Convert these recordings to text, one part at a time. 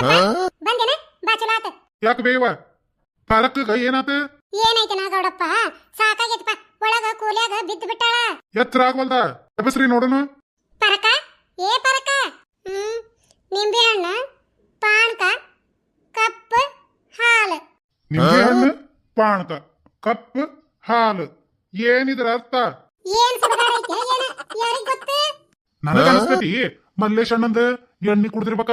ಗೌಡಪ್ಪ ಬಂದೇನ? ಬಾ ಚಲೋ ಆತ. ಯಾಕೆ ಬೇವ ಪಾರಕ್ಕ ಏನಾತ? ಏನೈತನ ಗೌಡಪ್ಪ ಸಾಕಾಗೈತಪ್ಪ. ಒಳಗ ಕೂಲ್ಯಾಗ ಬಿದ್ದು ಬಿಟ್ಟಾಳ ಎತ್ತರ ಆಗ್ವಲ್ದ? ಎಬಸ್ರಿ ನೋಡೋಣ. ಪರಕ? ಏ ಪರಕ? ಹ್ಮ್. ನಿಂಬೆ ಹಣ್ಣು ಪಾಣ್ಕ ಕಪ್ ಹಾಲು. ನಿಂಬೆ ಹಣ್ಣು ಪಾಣಕ ಕಪ್ ಹಾಲು. ಏನಿದ್ರ ಅರ್ಥ? ಏನ್ ಐತೆ? ಏನ? ಯಾರಿಗ್ ಗೊತ್ತು? ನನಗ ಅನಸ್ತೈತಿ. ಮಲ್ಲೇಶ್ ಅಣ್ಣಂದ ಎಣ್ಣೆ ಕುಡ್ದಿರ್ಬೇಕ.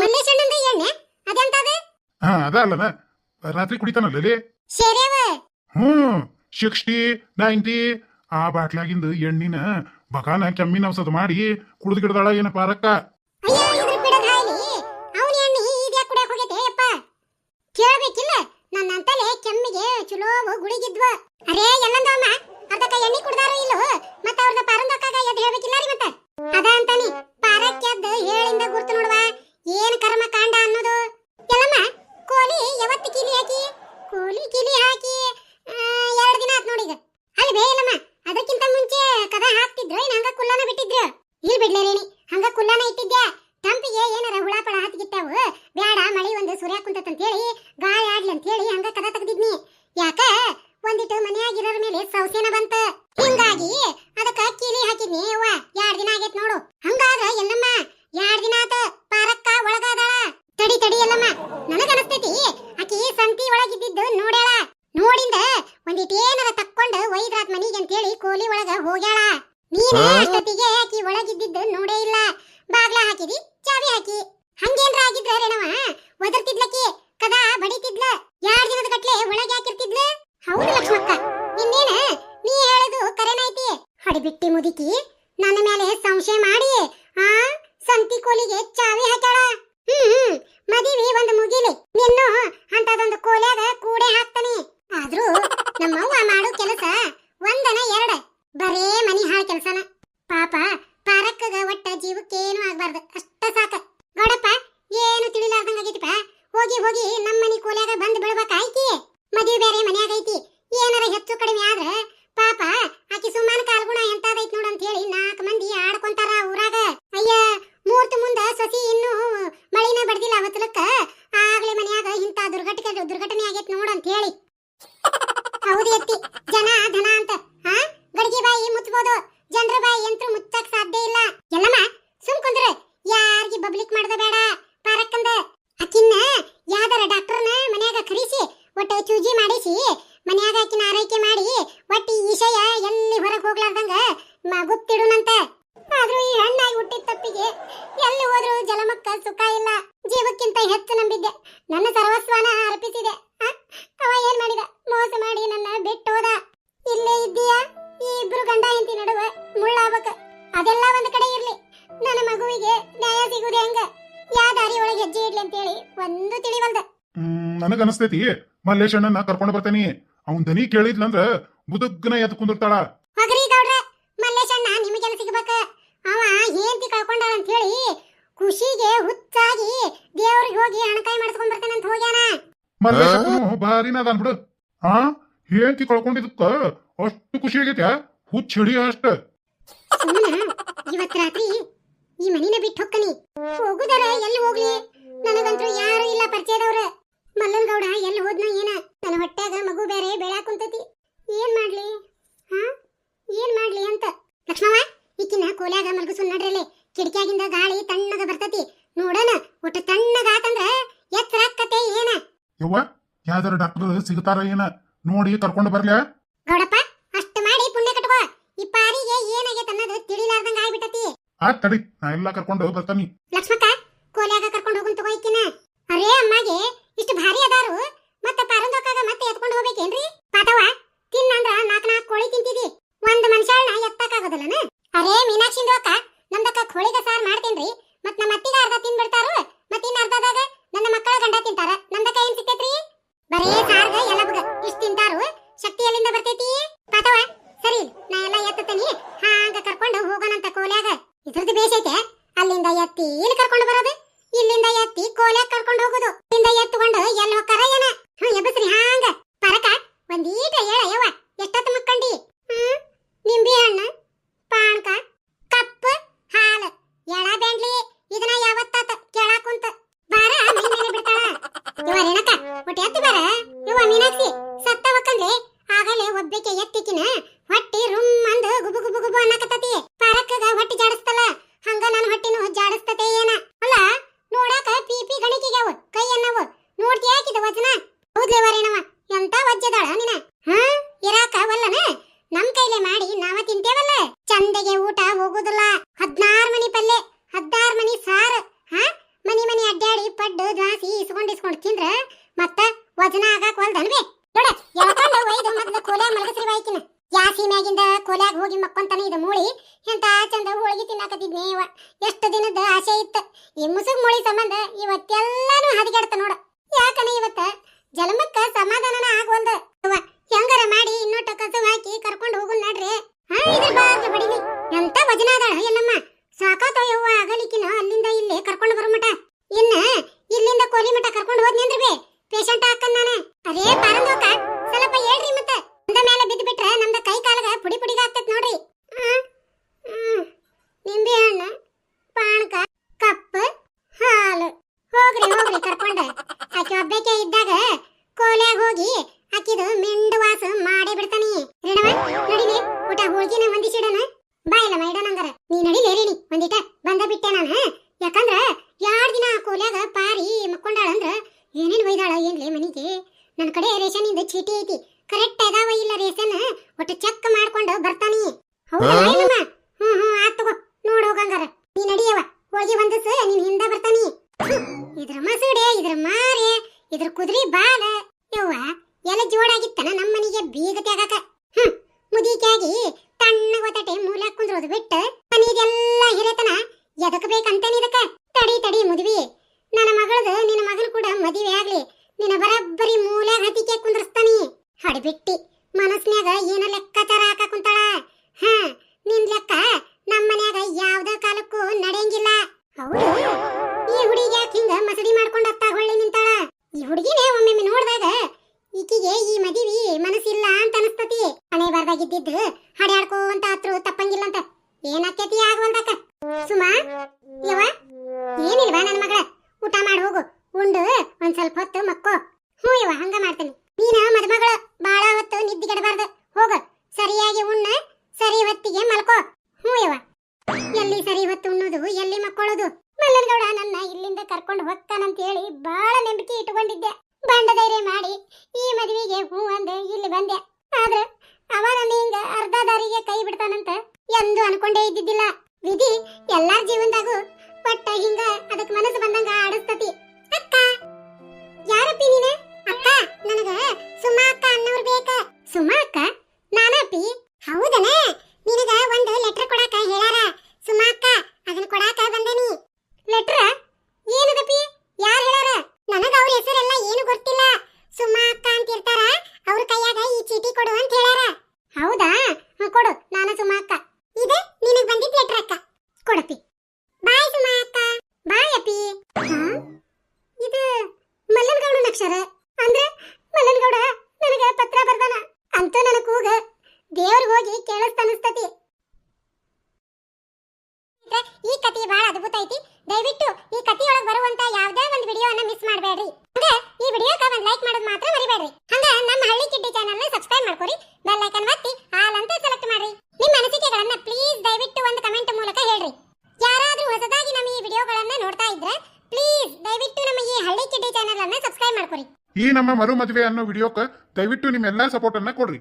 ಮಲ್ಲೇಶ್ ಅಣ್ಣಂದ ಎಣ್ಣೆ ಅದೆಂತದ? ಹಾ ಅದ ಅಲ್ಲನ ರಾತ್ರಿ ಕುಡಿತಾನಲ್ಲೇ ಹ್ಮ್ ಸಿಕ್ಸ್ಟಿ ನೈಂಟಿ ಆ ಬಾಟ್ಲಾಗಿಂದ ಎಣ್ಣಿನ ಬಕಾನ ಕೆಮ್ಮಿನ ಔಷಧ ಮಾಡಿ ಕುಡಿದು ಗಿಡದಾಳ ಏನ ಪಾರಕ್ಕ? ಕೇಳ್ಬೇಕಿಲ್ಲ. ನನ್ನ ಅಂತಲೇ ಕೆಮ್ಮಿಗೆ ಚಲೋ ಗುಳಿಗಿದ್ವ. ಅರೇ ಎಲ್ಲಂದವಮ್ಮ ಅರ್ಧಕ್ಕ ಎಣ್ಣೆ ಕುಡ್ದಾರೋ ಇಲ್ಲೋ? ಮತ್ತ ಅವ್ರದ ಪಾರಂದಕ್ಕಾಗ ಎದ್ ಹೇಳ್ಬೇಕಿಲ್ಲ ರೀ ಮತ್ತ? ಅದ ಪಾರಕ್ಕೆ ಪಾರಕ್ಕೆದ್ದ ಹೇಳಿಂದ ಗುರ್ತು ನೋಡುವ. ಏನ್ ಕರ್ಮ ಕಾಂಡ ಅನ್ನೋದು ಎಲ್ಲಮ್ಮ ಕೋಲಿ ಯಾವತ್ತು ಕಿಲಿ ಹಾಕಿ ಕೋಲಿ ಕಿಲಿ ಹಾಕಿ ಎರಡು ದಿನ ಆತ್ ನೋಡೀಗ ಅಲ್ಲಿ ಬೇ ಇಲ್ಲಮ್ಮ ಅದಕ್ಕಿಂತ ಮುಂಚೆ ಕದ ಹಾಕ್ತಿದ್ರು ಏನ್ ಹಂಗ ಕುಲ್ಲನ ಬಿಟ್ಟಿದ್ರು ಇಲ್ಲಿ ಬಿಡ್ಲೇರೇನಿ ಹಂಗ ಕುಲ್ಲನ ಇಟ್ಟಿದ್ದೆ ತಂಪಿಗೆ ಏನಾರ ಹುಳ ಪಳ ಹತ್ತಿಗಿಟ್ಟಾವು ಬ್ಯಾಡ ಮಳಿ ಒಂದು ಸುರ್ಯಾ ಕುಂತತ್ ಹೇಳಿ ಗಾಳಿ ಆಡ್ಲಿ ಅಂತ ಹೇಳಿ ಹಂಗ ಕದ ತೆಗ್ದಿದ್ನಿ ಯಾಕ ಒಂದಿಟ್ಟು ಮನೆಯಾಗಿರೋರ ಮೇಲೆ ಸೌಸೇನ ಬಂತ ಹಿಂಗಾಗಿ ಅದಕ್ಕ ಕೀಲಿ ಹಾಕಿದ್ನಿ ಅವ್ವ ಎರಡ್ ದಿನ ಆಗೈತ್ ನೋಡು ಹಂಗಾದ್ರ ಎಲ್ಲಮ್ಮ ಎರಡ್ ದಿನ ಆತ ಪಾರಕ್ಕ ಒಳಗಾದಾಳ ತಡಿ ತಡಿ ಎಲ್ಲಮ್ಮ ನನಗನಸ್ತೈತಿ ಆಕಿ ಸಂತಿ ಒಳಗಿದ್ದಿದ್ದು ನೋಡ್ಯಾಳ ನೋಡಿಂದ ಒಂದಿಟ್ ಏನಾರ ತಕ್ಕೊಂಡ್ ಒಯ್ದ್ರಾತ್ ಮನಿಗೆ ಅಂತ ಹೇಳಿ ಕೋಲಿ ಒಳಗ ಹೋಗ್ಯಾಳ. ನೀನ್ ಅಷ್ಟೊತ್ತಿಗೆ ಆಕಿ ಒಳಗಿದ್ದಿದ್ದು ನೋಡೇ ಇಲ್ಲ. ಬಾಗ್ಲ ಹಾಕಿದಿ ಚಾವಿ ಹಾಕಿ. ಹಂಗೇನ್ರ ಆಗಿದ್ರ ರೇಣವ ಒದರ್ತಿದ್ಲಕಿ? ಕದ ಬಡಿತಿದ್ಲ? ಯಾರ್ ದಿನದ ಗಟ್ಲೆ ಒಳಗೆ ಹಾಕಿರ್ತಿದ್ಲ? ಹೌದು ಲಕ್ಷ್ಮಕ್ಕ ಇನ್ನೇನ? ನೀ ಹೇಳದು ಕರೆನೈತಿ ಹಡಿಬಿಟ್ಟಿ ಮುದುಕಿ ನನ್ನ ಮೇಲೆ ಸಂಶಯ ಮಾಡಿ. ಆ ಸಂತಿ ಕೋಲಿಗೆ ಚಾವಿ ಹಾಕ್ಯಾಳ. ಹ್ಮ್ ಮದಿವಿ ಒಂದು ಮುಗಿಲಿ. ನಿನ್ನು ಅಂತದೊಂದು ಕೋಲ್ಯಾಗ ಕೂಡೆ ಹಾಕ್ತಾನೆ. ಆದ್ರೂ ನಮ್ಮವ್ವ ಮಾಡೋ ಕೆಲಸ ಒಂದನ ಎರಡ. ಬರೇ ಮನಿ ಹಾಳ್ ಕೆಲಸನ. ಪಾಪ ನನಗ ಅನಸ್ತೈತಿ? ಮಲ್ಲೇಶ್ ನಾ ಕರ್ಕೊಂಡು ಬರ್ತೇನಿ. ಅವನ್ ದನಿ ಕೇಳಿದ್ಲಂದ್ರ ಬುದುಗ್ನ ಎದ್ದು ಕುಂದಿರ್ತಾಳ. ಹೋಗ್ರಿ ಗೌಡ್ರ ಮಲ್ಲೇಶಣ್ಣ ನಿಮಗೆಲ್ಲ ಸಿಗ್ಬೇಕ. ಅವ ಹೇಂತಿ ಕಳ್ಕೊಂಡಾರ ಅಂತ ಹೇಳಿ ಖುಷಿಗೆ ಹುಚ್ಚಾಗಿ ದೇವ್ರಿಗೆ ಹೋಗಿ ಹಣಕಾಯಿ ಮಾಡಿಸ್ಕೊಂಡ್ ಬರ್ತಾನೆ ಅಂತ ಹೋಗ್ಯಾನ. ಮಲ್ಲೇಶ್ ಭಾರಿನ ಅದಾನ್ ಬಿಡು. ಹಾ ಹೇಂತಿ ಕಳ್ಕೊಂಡಿದ್ದಕ್ಕ ಅಷ್ಟು ಖುಷಿ ಆಗೈತೆ ಹುಚ್ಚ ಹಿಡಿಯ ಅಷ್ಟ. ಇವತ್ ರಾತ್ರಿ ಈ ಮನಿನ ಬಿಟ್ಟು ಹೊಕ್ಕನಿ ಹೋಗುದಾರ ಎಲ್ಲಿ ಹೋಗ್ಲಿ? ನನಗಂತೂ ಯಾರು ಇಲ್ಲ ಪರಿಚಯದವ್ರ. ಮಲ್ಲನ್ ಗೌಡ ಎಲ್ಲಿ ಹೋದ್ನ ಏನ? ನನ್ನ ಹೊಟ್ಟ್ಯಾಗ ಮಗು ಬೇರೆ ಬೆಳ್ಯಾಕ ಕುಂತತಿ. ಏನ್ ಮಾಡ್ಲಿ? ಹಾ? ಏನ್ ಮಾಡ್ಲಿ ಅಂತ? ಲಕ್ಷ್ಮವ ಈಕಿನ ಕೋಲ್ಯಾಗ ಮಲ್ಗಿಸು ನಡ್ರಲ್ಲಿ ಕಿಟಕಿಯಾಗಿಂದ ಗಾಳಿ ತಣ್ಣಗ ಬರ್ತತಿ. ನೋಡನ ಒಟ್ಟು ತಣ್ಣಗ ಆತಂದ್ರ ಎತ್ತರ ಆಕ್ಕತೆ ಏನ? ಯವ್ವ ಯಾವ್ದಾರ ಡಾಕ್ಟರ್ ಸಿಗ್ತಾರ ಏನ? ನೋಡಿ ಕರ್ಕೊಂಡು ಬರ್ಲ. ಗೌಡಪ್ಪ ಅಷ್ಟ ಮಾಡಿ ಪುಣ್ಯ ಕಟ್ಕೋ. ಈ ಪಾರಿಗೆ ಏನಾಗೈತೆ ಅನ್ನೋದು ತಿಳಿಲಾರ್ದಂಗ ಆಗ್ಬಿಟ್ಟತಿ. ಆ ತಡಿ ನಾ ಎಲ್ಲಾ ಕರ್ಕೊಂಡು ಬರ್ತಾನಿ. ಲಕ್ಷ್ಮಕ್ಕ ಕೋಲ್ಯಾಗ ಕರ್ಕೊಂಡು ಒಂದೀಟ ಹೇಳಯ್ಯವ ಎಷ್ಟೊತ್ತು ಮಕ್ಕಂಡಿ? ಹ್ಮ್? ನಿಂಬೆ ಹಣ್ಣು ಪಾಣಕ ಕಪ್ಪ, ಹಾಲು, ಎಳ ಬೆಂಡ್ಲಿ. ಇದನ್ನ ಯಾವತ್ತಾತ ಕೇಳಾಕುಂತ ಬಾರ ಮೇಲೆ ಬಿಡ್ತಾಳ. ಇವ ರೇಣಕ ಒಟ್ಟು ಎತ್ತಿ ಬಾರ? ಇವ ಸತ್ತ ಸತ್ತವಕ್ಕಂದ್ರೆ ಆಗಲೇ ಒಬ್ಬಕ್ಕೆ ಎತ್ತಿಕಿನ ಹೊಟ್ಟಿ ರುಮ್ ಅಂದು ಗುಬು ಗುಬು ಗುಬು ಅನ್ನಕತ್ತತಿ. ಹೋಗುದಿಲ್ಲ. ಹದಿನಾರು ಮನಿ ಪಲ್ಲೆ, ಹದಿನಾರು ಮನಿ ಸಾರು, ಹಾ? ಮನಿ ಮನಿ ಅಡ್ಡಾಡಿ ಪಡ್ಡು, ದ್ವಾಸಿ ಇಸ್ಕೊಂಡು ಇಸ್ಕೊಂಡು ತಿಂದ್ರ ಮತ್ತ ವಜನ ಆಗಾಕ ಹೊಲ್ದನ್ವಿ? ನೋಡ ಒಯ್ದು ಮೊದ್ಲು ಕೋಲೆ ಮಲಗಸ್ರಿ ಬಾಯ್ಕಿನ. ಯಾಸಿ ಮ್ಯಾಗಿಂದ ಕೋಲ್ಯಾಗ ಹೋಗಿ ಮಕ್ಕೊಂತಾನೆ ಇದು ಮೂಳಿ, ಎಂತ ಚಂದ ಹೋಳಿಗೆ ತಿನ್ನಾಕತ್ತಿದ್ನೇವ ಎಷ್ಟು ದಿನದ ಆಸೆ ಇತ್ತು. ಈ ಮುಸುಗ್ ಮೂಳಿ ಸಂಬಂಧ ಇವತ್ತೆಲ್ಲಾನು ಹದಿಗೆಡ್ತ ನೋಡ. ಹ್ಮ್ ಹ್ಮ್ ಆತ್ ತಗೋ ನೋಡ್ ಹೋಗಂಗಾರ ನೀ ನಡಿಯವ ಹೋಗಿ ಬಂದಸ ನೀನ್ ಹಿಂದೆ ಬರ್ತಾನಿ ಇದ್ರ ಮಸೂಡೆ ಇದ್ರ ಮಾರೆ ಇದ್ರ ಕುದ್ರಿ ಬಾಲ. ಯವ್ವ ಎಲ್ಲ ಜೋಡಾಗಿತ್ತನ ನಮ್ಮ ಮನೆಗೆ ಬೀಗತೆ ಆಗಾಕ. ಹ್ಮ್ ಮುದಿಕಾಗಿ ತಣ್ಣ ಒತ್ತಟೆ ಮೂಲ ಕುಂದ್ರೋದು ಬಿಟ್ಟು ಮನೀದೆಲ್ಲ ಹಿರೇತನ ಎದಕ್ ಬೇಕಂತಾನೆ ಇದಕ್ಕ? ತಡಿ ತಡಿ ಮದುವೆ. ನನ್ನ ಮಗಳದು ನಿನ್ನ ಮಗಳು ಕೂಡ ಮದುವೆ ಆಗ್ಲಿ. ನಿನ್ನ ಬರಬ್ಬರಿ ಮೂಲ ಹತಿಕೆ ಕುಂದ್ರಸ್ತಾನಿ. ಹಡಿಬಿಟ್ಟಿ ಮನಸ್ನ್ಯಾಗ ಏನ ಲೆಕ್ಕಾಚಾರ ಹಾಕ ಕುಂತಾಳ? ಹಾ ನಿನ್ ಲೆಕ್ಕ ನಮ್ಮ ಮನ್ಯಾಗ ಯಾವ್ದಕ್ಕ ಅನ್ಕೊಂಡಿದ್ದೆ ಬಂಡಧೈರ್ಯ ಮಾಡಿ ಈ ಮದುವೆಗೆ ಹೂ ಅಂದೆ ಇಲ್ಲಿ ಬಂದೆ. ಆದ್ರೆ ಅವ ನನ್ನ ಹಿಂಗ ಅರ್ಧ ದಾರಿಗೆ ಕೈ ಬಿಡ್ತಾನಂತ ಎಂದು ಅನ್ಕೊಂಡೇ ಇದ್ದಿದ್ದಿಲ್ಲ. ವಿಧಿ ಎಲ್ಲಾರ ಜೀವನದಾಗೂ ಒಟ್ಟ ಹಿಂಗ ಅದಕ್ಕೆ ಮನಸ್ಸು ಬಂದಂಗ ಮಾಡ್ರಿ ಹಂಗ ನಮ್ಮ ಹಳ್ಳಿ ಕಿಡ್ಡಿ ಚಾನೆಲ್ನ ಸಬ್ಸ್ಕ್ರೈಬ್ ಮಾಡ್ಕೊರಿ ಬೆಲ್ ಐಕಾನ್ ಒತ್ತಿ ಆಲ್ ಅಂತ ಸೆಲೆಕ್ಟ್ ಮಾಡ್ರಿ. ನಿಮ್ಮ ಅನಿಸಿಕೆಗಳನ್ನ ಪ್ಲೀಸ್ ದಯವಿಟ್ಟು ಒಂದು ಕಮೆಂಟ್ ಮೂಲಕ ಹೇಳ್ರಿ. ಯಾರಾದ್ರೂ ಹೊಸದಾಗಿ ನಮ್ಮ ಈ ವಿಡಿಯೋಗಳನ್ನ ನೋಡ್ತಾ ಇದ್ರೆ ಪ್ಲೀಸ್ ದಯವಿಟ್ಟು ನಮ್ಮ ಈ ಹಳ್ಳಿ ಕಿಡ್ಡಿ ಚಾನೆಲ್ ಅನ್ನ ಸಬ್ಸ್ಕ್ರೈಬ್ ಮಾಡ್ಕೊರಿ ಈ ನಮ್ಮ ಮರು ಮದುವೆ ಅನ್ನೋ ವಿಡಿಯೋಕ್ಕೆ ದಯವಿಟ್ಟು ನಿಮ್ಮೆಲ್ಲಾ ಸಪೋರ್ಟ್ ಅನ್ನ ಕೊಡ್ರಿ.